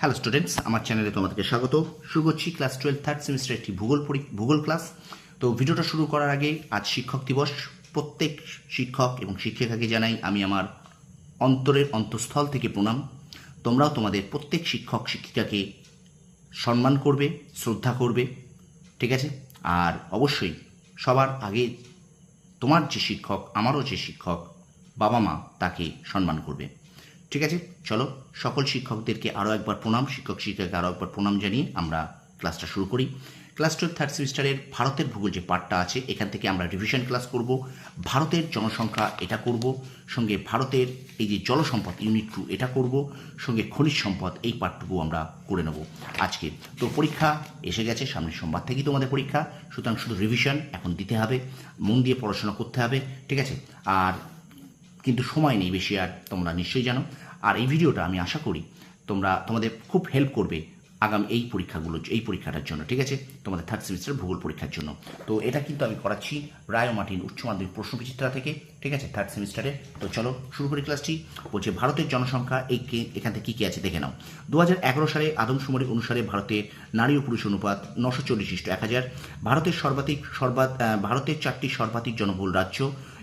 Hello students আমার চ্যানেলে তোমাদেরকে স্বাগত। শুরু করছি ক্লাস টুয়েলভ থার্ড সেমিস্টার একটি ভূগোল ভূগোল ক্লাস তো ভিডিওটা শুরু করার আগে আজ শিক্ষক দিবস। প্রত্যেক শিক্ষক এবং শিক্ষিকাকে জানাই আমি আমার অন্তরের অন্তঃস্থল থেকে প্রণাম। তোমরাও তোমাদের প্রত্যেক শিক্ষক, শিক্ষিকাকে সম্মান করবে, শ্রদ্ধা করবে, ঠিক আছে? আর অবশ্যই সবার আগে তোমার যে শিক্ষক, আমারও যে শিক্ষক বাবা মা তাকে সম্মান করবে। ঠিক আছে? চলো, সকল শিক্ষকদেরকে আরও একবার প্রণাম, শিক্ষক, শিক্ষককে আরও একবার প্রণাম জানিয়ে আমরা ক্লাসটা শুরু করি। ক্লাস টুয়েলভ থার্ড সেমিস্টারের ভারতের ভূগোল যে পার্টটা আছে, এখান থেকে আমরা রিভিশন ক্লাস করব। ভারতের জনসংখ্যা এটা করব, সঙ্গে ভারতের এই যে জলসম্পদ ইউনিট টু এটা করব, সঙ্গে খনিজ সম্পদ এই পার্টটুকু আমরা করে নেব আজকে। তো পরীক্ষা এসে গেছে, সামনের সোমবার থেকেই তোমাদের পরীক্ষা, সুতরাং শুধু রিভিশন এখন দিতে হবে, মন দিয়ে পড়াশোনা করতে হবে, ঠিক আছে? আর কিন্তু সময় নেই বেশি, আর তোমরা নিশ্চয়ই জানো। আর এই ভিডিওটা আমি আশা করি তোমরা, তোমাদের খুব হেল্প করবে আগাম এই পরীক্ষাগুলো, এই পরীক্ষাটার জন্য, ঠিক আছে? তোমাদের থার্ড সেমিস্টার ভূগোল পরীক্ষার জন্য। তো এটা কিন্তু আমি করাচ্ছি রায় মার্টিন উচ্চ মাধ্যমিক প্রশ্ন বিচিত্রা থেকে ঠিক আছে থার্ড সেমিস্টারে তো চলো শুরু করি ক্লাসটি বলছে ভারতের জনসংখ্যা এই এখান থেকে কী কী আছে দেখে নাও। দু হাজার এগারো সালে আদমশুমারি অনুসারে ভারতে নারী ও পুরুষ অনুপাত নশো চল্লিশ ইষ্ট এক হাজার। ভারতের সর্বাধিক সর্বাত আহ, ভারতের চারটি সর্বাধিক জনবহুল রাজ্য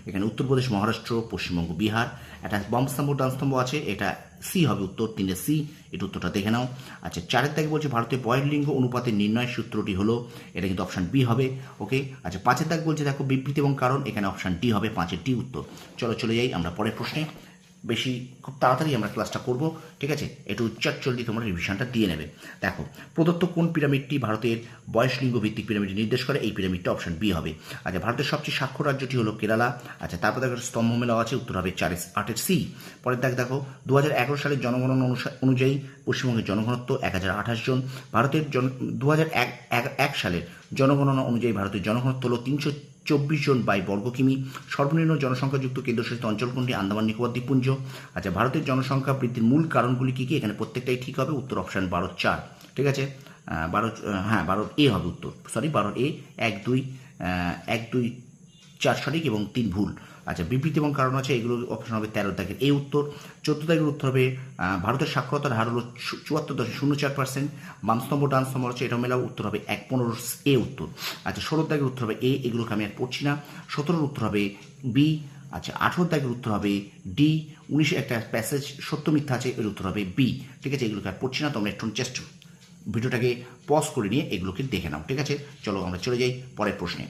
এখানে উত্তরপ্রদেশ মহারাষ্ট্র পশ্চিমবঙ্গ বিহার। একটা বমস্তম্ভ ডানস্তম্ভ আছে এটা সি হবে উত্তর তিনটে সি এটা উত্তরটা দেখে নাও। আচ্ছা চারের দাগে বলছে ভারতের বয়লিঙ্গ অনুপাতের নির্ণয় সূত্রটি হলো এটা কিন্তু অপশান বি হবে ওকে আচ্ছা পাঁচের দাগ বলছে দেখো বিবৃতি এবং কারণ, এখানে অপশান ডি হবে, পাঁচের ডি উত্তর। চলো, চলে যাই আমরা পরের প্রশ্নে। বেশি খুব তাড়াতাড়ি আমরা ক্লাসটা করব, ঠিক আছে? একটু চটচলদি তোমরা রিভিশনটা দিয়ে নেবে। দেখো, প্রদত্ত কোন পিরামিডটি ভারতের বয়সলিঙ্গ ভিত্তিক পিরামিড নির্দেশ করে? এই পিরামিডটা অপশন বি হবে। আচ্ছা ভারতের সবচেয়ে স্বাক্ষর রাজ্যটি হলো কেরালা। আচ্ছা তারপর দেখো স্তম্ভ মেলা আছে, উত্তর হবে চারের আটের সি। পরের দেখ দেখো দু হাজার এগারো সালের জনগণনা অনুযায়ী পশ্চিমবঙ্গের জনঘনত্ব এক হাজার আঠাশ জন। ভারতের জন দু হাজার এক সালের জনগণনা অনুযায়ী ভারতের জনঘনত্ব হল তিনশো চব্বিশ জন বাই বর্গ কিমি সর্বনিম্ন জনসংখ্যাযুক্ত কেন্দ্রশাসিত অঞ্চল কোনটি আন্দামান, নিকোবর দ্বীপপুঞ্জ। আচ্ছা ভারতের জনসংখ্যা বৃদ্ধির মূল কারণগুলি কী কী? এখানে প্রত্যেকটাই ঠিক হবে। উত্তর অপশান বারো চার। ঠিক আছে? বারো হ্যাঁ বারো এ হবে উত্তর। সরি বারো এ, এক দুই এক দুই চার সঠিক এবং তিন ভুল। আচ্ছা বিবৃতি এবং কারণ আছে, এগুলো অপশন হবে তেরো দাগের এই উত্তর, চোদ্দ তারিখের উত্তর হবে ভারতের সাক্ষরতার হার হলো চুয়াত্তর দশমিক শূন্য চার পার্সেন্ট বামস্তম্ভ ডানস্তম্ভ হচ্ছে এটা মেলা উত্তর হবে এক পনেরো এ উত্তর। আচ্ছা ষোলো তারিখের উত্তর হবে এ, এগুলোকে আমি আর পড়ছি না। সতেরোর উত্তর হবে বি আচ্ছা আঠেরো তারিখের উত্তর হবে ডি, উনিশে একটা প্যাসেজ সত্য মিথ্যা আছে, এর উত্তর হবে বি। ঠিক আছে, এগুলোকে আর পড়ছি না, তোমরা একটু চেষ্টা ভিডিওটাকে পজ করে নিয়ে এগুলোকে দেখে নাও, ঠিক আছে? চলো আমরা চলে যাই পরের প্রশ্নে।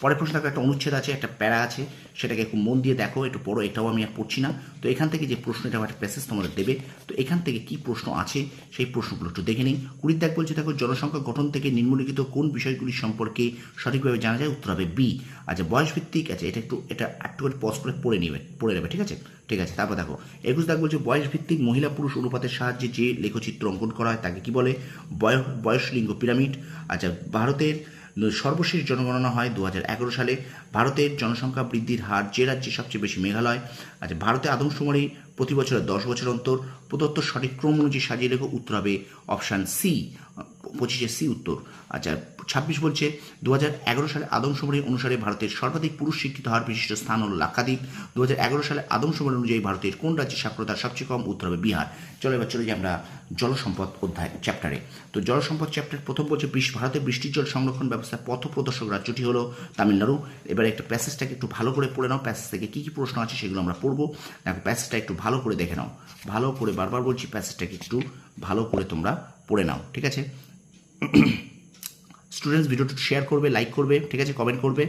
পরের প্রশ্ন দেখো একটা অনুচ্ছেদ আছে, একটা প্যারা আছে, সেটাকে একটু মন দিয়ে দেখো, একটু পড়ো, এটাও আমি আর পড়ছি না। তো এখান থেকে যে প্রশ্ন প্রশ্নটা একটা প্যাসেজ তোমাদের দেবে, তো এখান থেকে কি প্রশ্ন আছে, সেই প্রশ্নগুলো একটু দেখে নিই। কুড়ির দেখ বলছে দেখো, জনসংখ্যা গঠন থেকে নিম্নলিখিত কোন বিষয়গুলি সম্পর্কে সঠিকভাবে জানা যায়? উত্তর হবে বি আচ্ছা বয়স ভিত্তিক আছে এটা একটু এটা একটু করে পজ করে পড়ে নিবে, পড়ে নেবে, ঠিক আছে? ঠিক আছে, তারপর দেখো, একুশ দাগ বলছে বয়স ভিত্তিক মহিলা পুরুষ অনুপাতের সাহায্যে যে লেখচিত্র অঙ্কন করা হয়, তাকে কি বলে? বয়স বয়স লিঙ্গ পিরামিড। আচ্ছা ভারতের সর্বশেষ জনগণনা হয় দু হাজার এগারো সালে। ভারতের জনসংখ্যা বৃদ্ধির হার যে রাজ্যে সবচেয়ে বেশি মেঘালয় আচ্ছা ভারতে আদমশুমারি প্রতি বছরে দশ বছর অন্তর প্রদত্ত সঠিক ক্রম অনুযায়ী সাজিয়ে লেখো উত্তর হবে অপশান সি পঁচিশে সি উত্তর। আচ্ছা ছাব্বিশ বলছে দু এগারো সালে আদমশুমারি অনুসারে ভারতের সর্বাধিক পুরুষ শিক্ষিত হওয়ার বিশিষ্ট স্থান হলো লাক্ষাদ্বীপ। দু এগারো সালে আদমশুমারি অনুযায়ী ভারতের কোন রাজ্যের সাক্ষরতা সবচেয়ে কম? উত্তর হবে বিহার। চলো এবার চলে যাই আমরা জলসম্পদ অধ্যায় চ্যাপ্টারে তো জলসম্পদ চ্যাপ্টার প্রথম বলছে বৃষ্টি ভারতের বৃষ্টির জল সংরক্ষণ ব্যবস্থার পথ প্রদর্শক রাজ্যটি হলো তামিলনাড়ু। এবারে একটা প্যাসেজটাকে একটু ভালো করে পড়ে নাও। প্যাসেজ থেকে কী কী প্রশ্ন আছে সেগুলো আমরা পড়ব। দেখো প্যাসেজটা একটু ভালো করে দেখে নাও। ভালো করে বারবার বলছি, প্যাসেজটাকে একটু ভালো করে তোমরা পড়ে নাও, ঠিক আছে? স্টুডেন্টস ভিডিওটা শেয়ার করবে লাইক করবে, ঠিক আছে? কমেন্ট করবে।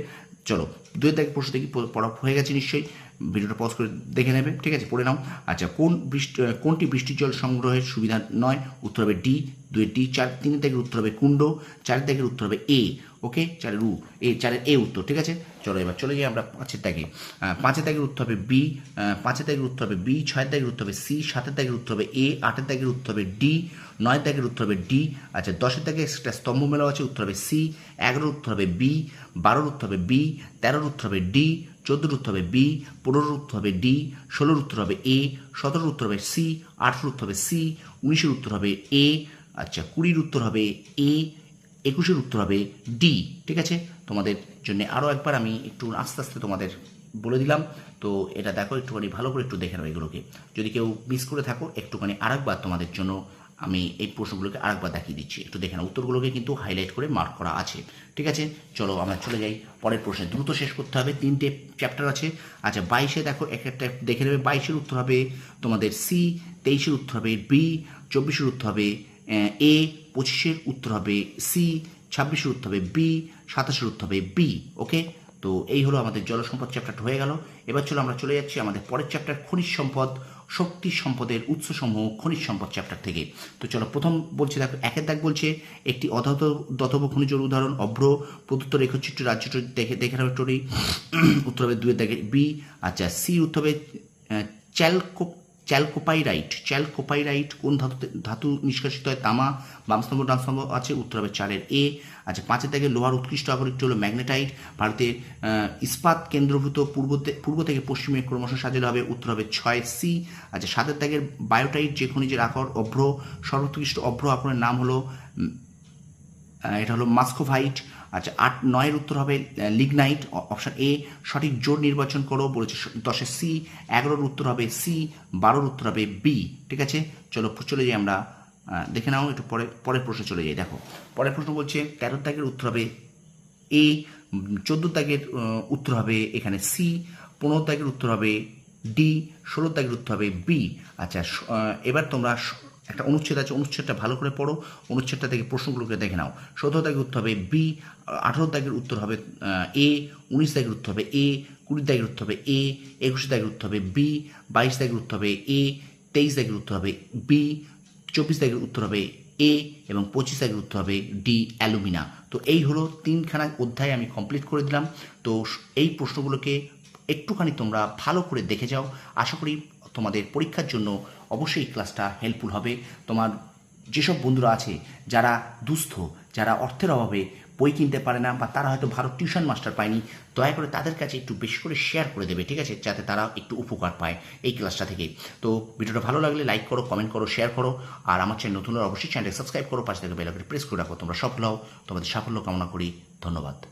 চলো দুই দাগে প্রশ্ন দেখি পড়া হয়ে গেছে নিশ্চয়ই। ভিডিওটা পজ করে দেখে নেবে, ঠিক আছে? পড়ে নাও। আচ্ছা কোন বৃষ্টি কোনটি বৃষ্টির জল সংগ্রহের সুবিধা নয়? উত্তর হবে ডি দুই ডি চার তিন দাগের উত্তর হবে কুণ্ড, চারের দাগের উত্তর হবে এ ওকে চারের উ এ চারের এ উত্তর ঠিক আছে চলো এবার চলে যাই আমরা পাঁচের আহ, পাঁচের দাগের উত্তর হবে বি পাঁচের দাগের উত্তর হবে বি ছয়ের দাগের উত্তর হবে সি সাতের দাগের উত্তর হবে এ আটের দাগের উত্তর হবে ডি নয় দাগের উত্তর হবে ডি আচ্ছা দশের দাগে একটা স্তম্ভ মেলা আছে উত্তর হবে সি এগারোর উত্তর হবে বি বারোর উত্তর হবে বি তেরোর উত্তর হবে ডি চোদ্দোর উত্তর হবে বি পনেরোর উত্তর হবে ডি ষোলোর উত্তর হবে এ সতেরোর উত্তর হবে সি আঠেরোর উত্তর হবে সি উনিশের উত্তর হবে এ আচ্ছা কুড়ির উত্তর হবে এ একুশের উত্তর হবে ডি ঠিক আছে? তোমাদের জন্য আরও একবার আমি একটু আস্তে আস্তে তোমাদের বলে দিলাম। তো এটা দেখো, একটুখানি ভালো করে একটু দেখে নাও এগুলোকে। যদি কেউ মিস করে থাকো, একটুখানি আরেকবার তোমাদের জন্য আমি এই প্রশ্নগুলোকে আরেকবার দেখিয়ে দিচ্ছি। একটু দেখে নাও, উত্তরগুলোকে কিন্তু হাইলাইট করে মার্ক করা আছে, ঠিক আছে? চলো আমরা চলে যাই, পরের প্রশ্নে দ্রুত শেষ করতে হবে, তিনটে চ্যাপ্টার আছে। আচ্ছা বাইশে দেখো, এক একটা দেখে নেবে, বাইশের উত্তর হবে তোমাদের সি তেইশের উত্তর হবে বি চব্বিশের উত্তর হবে এ পঁচিশের উত্তর হবে সি ছাব্বিশের উত্তর হবে বি সাতাশের উত্তর হবে বি ওকে তো এই হলো আমাদের জলসম্পদ চ্যাপ্টারটা হয়ে গেল। এবার চলো আমরা চলে যাচ্ছি আমাদের পরের চ্যাপ্টার খনিজ সম্পদ শক্তি সম্পদের উৎসসমূহ খনিজ সম্পদ চ্যাপ্টার থেকে। তো চলো প্রথম বলছে দেখো একের দাগ বলছে একটি অধত দতব খনিজের উদাহরণ অভ্র প্রদত্ত রেখচিত্র রাজ্যটি দেখে দেখে নেবে টোরি উত্তর হবে দুয়ের দাগে বি আচ্ছা সি উত্তর হবে আহ, চ্যালকো চ্যালকোপাইরাইট চ্যালকোপাইরাইট কোন ধাতুতে ধাতু নিষ্কাশিত হয়? তামা বাম স্তম্ভ ডান স্তম্ভ আছে উত্তর হবে চারের এ। আচ্ছা পাঁচের থেকে লোহার উৎকৃষ্ট আকরিকটি হলো ম্যাগনেটাইট। ভারতের ইস্পাত কেন্দ্রভূত পূর্ব পূর্ব থেকে পশ্চিমে ক্রমশ সাজানো হবে উত্তর হবে ছয় সি আচ্ছা সাতের ত্যাগের বায়োটাইট যে খনিজের আকর অভ্র, সর্বোৎকৃষ্ট অভ্র আকরের নাম হলো এটা হলো মাস্কোভাইট। আচ্ছা আট, নয়ের উত্তর হবে লিগনাইট। অপশন এ, সঠিক জোর নির্বাচন করো বলেছে দশের সি। এগারোর উত্তর হবে সি, বারোর উত্তর হবে বি। ঠিক আছে? চলো চলে যাই আমরা দেখে নাও, একটু পরে, পরের প্রশ্নে চলে যাই, দেখো। পরের প্রশ্ন বলছে, তেরো দাগের উত্তর হবে এ, চোদ্দ দাগের উত্তর হবে এখানে সি, পনেরো দাগের উত্তর হবে ডি, ষোলো দাগের উত্তর হবে বি। আচ্ছা এবার তোমরা একটা অনুচ্ছেদ আছে, অনুচ্ছেদটা ভালো করে পড়ো, অনুচ্ছেদটা থেকে প্রশ্নগুলোকে দেখে নাও। সতেরো দাগের উত্তর হবে বি, আঠারো দাগের উত্তর হবে এ, উনিশ দাগের উত্তর হবে এ, কুড়ি দাগের উত্তর হবে এ, একুশ দাগের উত্তর হবে বি, বাইশ দাগের উত্তর হবে এ, তেইশ দাগের উত্তর হবে বি, চব্বিশ দাগের উত্তর হবে এ এবং পঁচিশ দাগের উত্তর হবে ডি, অ্যালুমিনা। তো এই হলো তিনখানা অধ্যায় আমি কমপ্লিট করে দিলাম। তো এই প্রশ্নগুলোকে একটুখানি তোমরা ভালো করে দেখে যাও। আশা করি তোমাদের পরীক্ষার জন্য অবশ্যই এই ক্লাসটা হেল্পফুল হবে। তোমার যেসব বন্ধুরা আছে, যারা দুস্থ, যারা অর্থের অভাবে বই কিনতে পারে না বা তারা হয়তো ভালো টিউশন মাস্টার পায়নি, দয়া করে তাদের কাছে একটু বেশি করে শেয়ার করে দেবে, ঠিক আছে? যাতে তারা একটু উপকার পায় এই ক্লাসটা থেকে। তো ভিডিওটা ভালো লাগলে লাইক করো কমেন্ট করো শেয়ার করো, আর আমার চ্যানেল নতুন অবশ্যই চ্যানেলটা সাবস্ক্রাইব করো, পাশে থেকে বেল প্রেস করে রাখো। তোমরা সফল হও, তোমাদের সাফল্য কামনা করি। ধন্যবাদ।